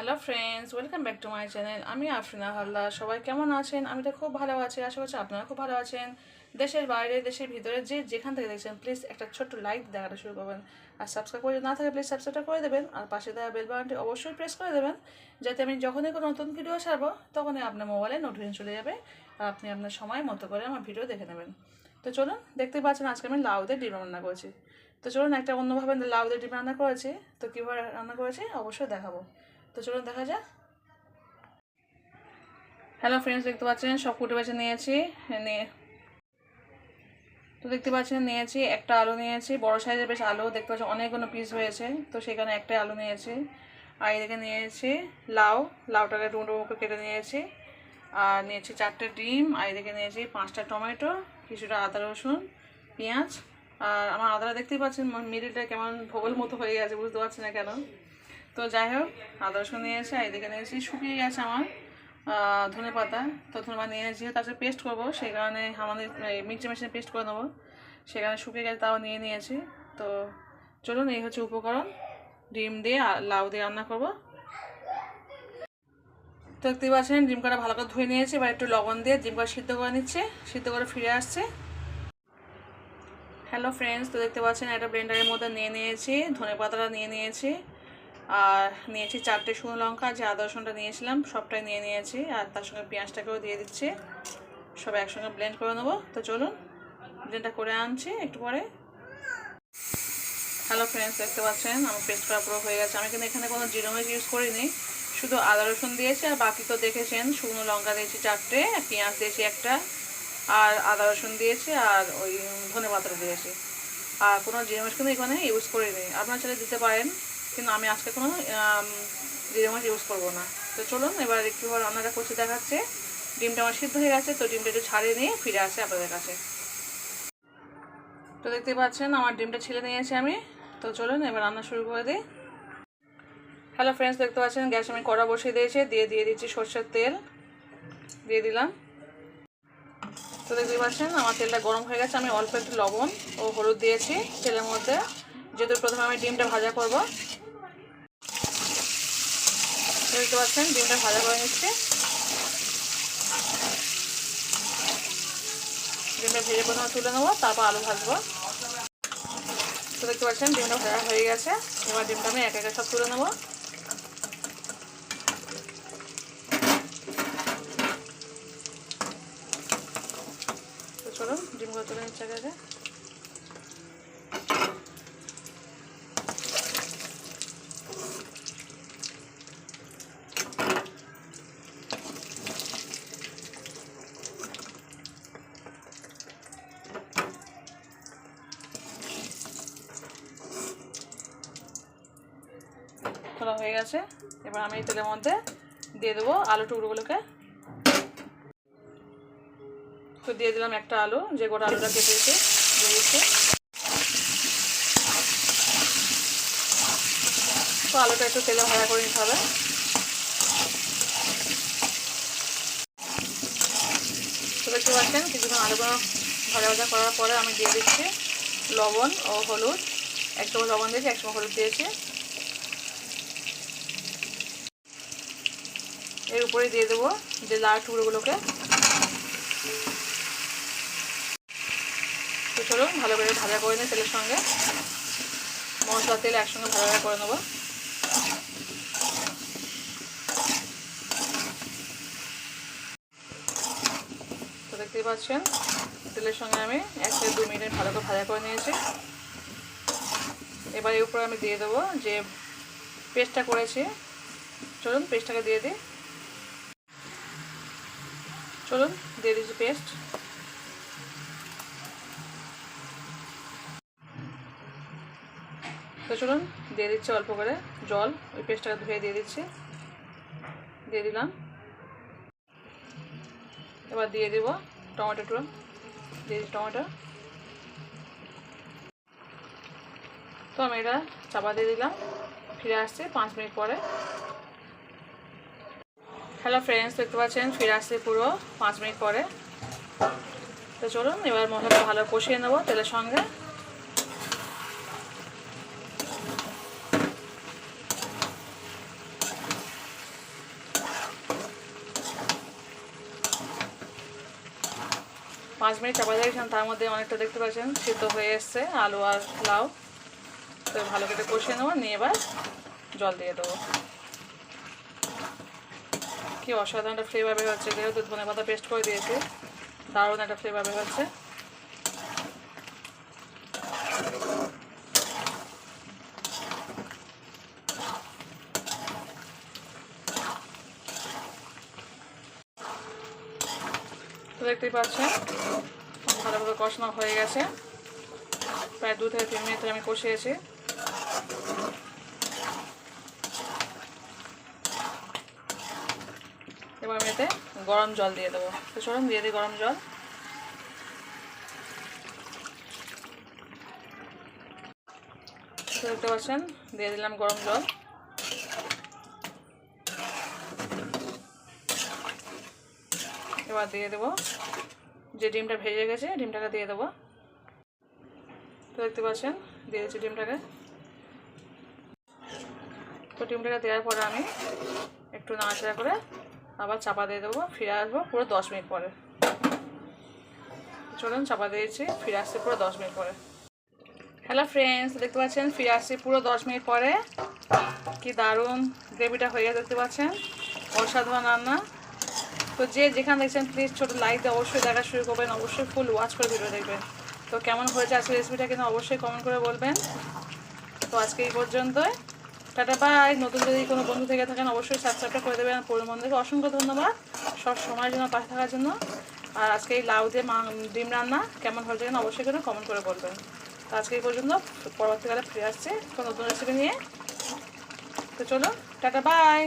Hello friends welcome back to my channel আমি আফরিনা হালদার। সবাই কেমন আছেন? আমি তো খুব ভালো আছি। আশা করছি আপনারা খুব ভালো আছেন। দেশের বাইরে, দেশের ভিতরে যে যেখান থেকে দেখছেন প্লিজ একটা ছোট্ট লাইক দেখাটা শুরু করবেন। আর সাবস্ক্রাইব করে না থাকে প্লিজ সাবস্ক্রাইবটা করে দেবেন। আর পাশে দেওয়া বেল বাটনটি অবশ্যই প্রেস করে দেবেন। যাতে আমি যখনই কোনো নতুন ভিডিও ছাড়বো, তখনই আপনার মোবাইলে নোটিফিকেশন চলে যাবে। আর আপনি আপনার সময় মতো করে আমার ভিডিও দেখে নেবেন। তো চলুন, দেখতে পাচ্ছেন আজকে আমি লাউ দিয়ে ডিম রান্না করেছি। তো চলুন, একটা অন্যভাবে লাউ দিয়ে ডিম রান্না করেছি। তো কীভাবে রান্না করেছি, অবশ্যই দেখাবো। তো চলুন দেখা যাক। হ্যালো ফ্রেন্ডস দেখতে পাচ্ছেন? সব কুটে বেছে নিয়েছি। নিয়ে তো দেখতে পাচ্ছেন, নিয়েছি। একটা আলু নিয়েছি। বড় সাইজের বেশ আলু, দেখতে পাচ্ছেন অনেকগুলো পিস হয়েছে। তো সেখানে একটা আলু নিয়েছি। আর এদিকে নিয়েছি লাউ। লাউটাকে করে কেটে নিয়েছি। আর নিয়েছি চারটে ডিম। আর এদিকে নিয়েছি পাঁচটা টমেটো, কিছুটা আদা রসুন, পেঁয়াজ। আর আমার আদাটা দেখতেই পাচ্ছেন, মিডিলটা কেমন ভোগল মতো হয়ে গেছে, বুঝতে পারছি না কেন। তো যাই হোক আদা রসুন নিয়েছি আর এদিকে নিয়েছি শুকিয়ে গেছে আমার ধনে পাতা। তো ধনে পাতা নিয়ে যেহেতু তার পেস্ট করব, সেই কারণে আমাদের মিক্সি মেশিনে পেস্ট করে নেব। সেখানে শুকিয়ে গেছে, তাও নিয়ে নিয়েছি। তো চলুন, এই হচ্ছে উপকরণ। ডিম দিয়ে লাউ দিয়ে রান্না করব। তো দেখতেই পাচ্ছেন, ডিম কটা ভালো করে ধুয়ে নিয়েছি। এবার একটু লবণ দিয়ে ডিম কটা সিদ্ধ করে নিচ্ছে। সিদ্ধ করে ফিরে আসছে। হ্যালো ফ্রেন্ডস তো দেখতে পাচ্ছেন, একটা ব্লেন্ডারের মধ্যে নিয়ে নিয়েছি, ধনে পাতাটা নিয়ে নিয়েছি। আর নিয়েছি চারটে শুকনো লঙ্কা, যে আদা, রসুনটা নিয়েছিলাম, সবটাই নিয়ে নিয়েছি, আর তার সঙ্গে পেঁয়াজটাকেও দিয়ে দিচ্ছি। সব একসঙ্গে ব্লেন্ড করে নেব। তো চলুন ব্লেন্ডটা করে আনছি একটু পরে। হ্যালো ফ্রেন্ডস দেখতে পাচ্ছেন, আমার পেস্ট করা পুরো হয়ে গেছে। আমি কিন্তু এখানে কোনো জিরো মির্চ ইউজ করিনি। শুধু আদা, রসুন দিয়েছি, আর বাকি তো দেখেছেন, শুকনো লঙ্কা দিয়েছি চারটে পেঁয়াজ দিয়েছি একটা, আর আদা, রসুন দিয়েছি, আর ওই ধনে পাতাটা দিয়েছি। আর কোনো মির্চ কিন্তু এখানে ইউজ করিনি। আপনারা চাইলে দিতে পারেন। কিন্তু আমি আজকে কোনো জিরে মাছ ইউজ করব না। তো চলুন, এবার একটুবার রান্নাটা করছি, দেখাচ্ছে। ডিমটা আমার সিদ্ধ হয়ে গেছে, তো ডিমটা একটু ছাড়িয়ে নিয়ে ফিরে আসে আপনাদের কাছে। তো দেখতে পাচ্ছেন, আমার ডিমটা ছিলে নিয়েছি আমি। তো চলুন, এবার রান্না শুরু করে দিই। হ্যালো ফ্রেন্ডস দেখতে পাচ্ছেন, গ্যাস আমি কড়া বসিয়ে দিয়েছি, দিয়ে দিয়ে দিচ্ছি সর্ষের তেল। দিয়ে দিলাম। তো দেখতে পাচ্ছেন, আমার তেলটা গরম হয়ে গেছে, আমি অল্প একটু লবণ ও হলুদ দিয়েছি তেলের মধ্যে। যেহেতু প্রথমে আমি ডিমটা ভাজা করব দেখতে পাচ্ছেন ডিমটা ভাজা করে নিচ্ছি। ডিমটা ভেজে প্রথমে তুলে নেব, তারপর আলু ভাজবো। তো দেখতে পাচ্ছেন, ডিমটা ভাজা হয়ে গেছে। এবার ডিমটা আমি এক একে সব তুলে নেব। চলুন, ডিমগুলো তুলে নিচ্ছে আগে তোলা হয়ে গেছে এবার আমি তেলের মধ্যে দিয়ে দেবো আলু টুকরোগুলোকে। তো দিয়ে দিলাম একটা আলু, যে গোটা আলুটা কেটে দিতে দিয়ে তো আলুটা একটু তেলে ভাজা করে নিতে হবে। তো দেখতে পাচ্ছেন কিছুক্ষণ আলুগুলো ভাজা ভাজা করার পরে আমি দিয়ে দিচ্ছি লবণ ও হলুদ। এক চামচ লবণ দিয়েছি এক চামচ হলুদ দিয়েছি। এর উপরে দিয়ে দেবো, যে লাল টুকরোগুলোকে। তো চলুন ভালো করে ভাজা করে নিই তেলের সঙ্গে। মশলা, তেল একসঙ্গে ভাজা ভাজা করে নেব। তো দেখতেই পাচ্ছেন, তেলের সঙ্গে আমি এক থেকে দু মিনিট ভালো করে ভাজা করে নিয়েছি। এবার এর উপরে আমি দিয়ে দেবো যে পেস্টটা করেছি। চলুন, পেস্টটাকে দিয়ে দিই। চলুন, দিয়ে দিচ্ছি পেস্ট তো চলুন, দিয়ে দিচ্ছি অল্প করে জল। ওই পেস্টটাকে ধুয়ে দিয়ে দিচ্ছি। দিয়ে দিলাম। এবার দিয়ে দেবো টমেটোটা দিয়ে দিচ্ছি টমেটো। তো আমি এটা চাপা দিয়ে দিলাম। ফিরে আসছে পাঁচ মিনিট পরে। হ্যালো ফ্রেন্ডস দেখতে পাচ্ছেন, ফিরে আসছে পুরো পাঁচ মিনিট পরে। তো চলুন, এবার মশলাটা ভালো কষিয়ে নেব তেলের সঙ্গে। পাঁচ মিনিট চাপা দিয়েছেন তার মধ্যে অনেকটা দেখতে পাচ্ছেন, সিদ্ধ হয়ে এসছে, আলু আর লাউ। তো ভালো করে কষিয়ে নেব, নিয়ে এবার জল দিয়ে দেবো। কি অসাধারণ একটা ফ্লেভার বের হচ্ছে। যেহেতু ধনে পাতা পেস্ট করে দিয়েছি, দারুণ একটা ফ্লেভার বের হচ্ছে। দেখতেই পাচ্ছেন, ভালোভাবে কষানো হয়ে গেছে। প্রায় দু থেকে তিন মিনিট আমি কষিয়েছি এবার আমি এতে গরম জল দিয়ে দেবো। তো চলুন, দিয়ে দিই গরম জল। দেখতে পাচ্ছেন, দিয়ে দিলাম গরম জল। এবার দিয়ে দেবো, যে ডিমটা ভেজে গেছে, ডিমটাকে দিয়ে দেবো। তো দেখতে পাচ্ছেন, দিয়ে দিচ্ছি ডিমটাকে। তো ডিমটাকে দেওয়ার পরে আমি একটু নাড়াচাড়া করে আবার চাপা দিয়ে দেবো, ফিরে আসব পুরো দশ মিনিট পরে। চলুন চাপা দিয়েছি, ফিরে আসছি পুরো দশ মিনিট পরে। হ্যালো ফ্রেন্ডস দেখতে পাচ্ছেন, ফিরে আসছি পুরো দশ মিনিট পরে। কি দারুণ গ্রেভিটা হয়ে দেখতে পাচ্ছেন? অসাধারণ রান্না। তো যে যেখানে দেখছেন প্লিজ ছোটো লাইক দিয়ে অবশ্যই দেখা শুরু করবেন, অবশ্যই ফুল ওয়াচ করে ভিডিও দেখবেন। তো কেমন হয়েছে আজকে রেসিপিটা কিন্তু অবশ্যই কমেন্ট করে বলবেন। তো আজকে এই পর্যন্তই। Tata, bye. নতুন যদি কোনো বন্ধু থেকে থাকেন, অবশ্যই সাবস্ক্রাইবটা করে দেবেন পুরো বন্ধুকে অসংখ্য ধন্যবাদ। সব সময়ের জন্য পাশে থাকার জন্য। আর আজকে এই লাউ দিয়ে মা ডিম রান্না কেমন হয়েছে কিনা অবশ্যই কেন কমেন্ট করে বলবেন। তো আজকে এই পর্যন্ত, পরবর্তীকালে ফিরে আসছে। কোনো নতুন রেসিপি নিয়ে। তো চলো টাটা, বাই।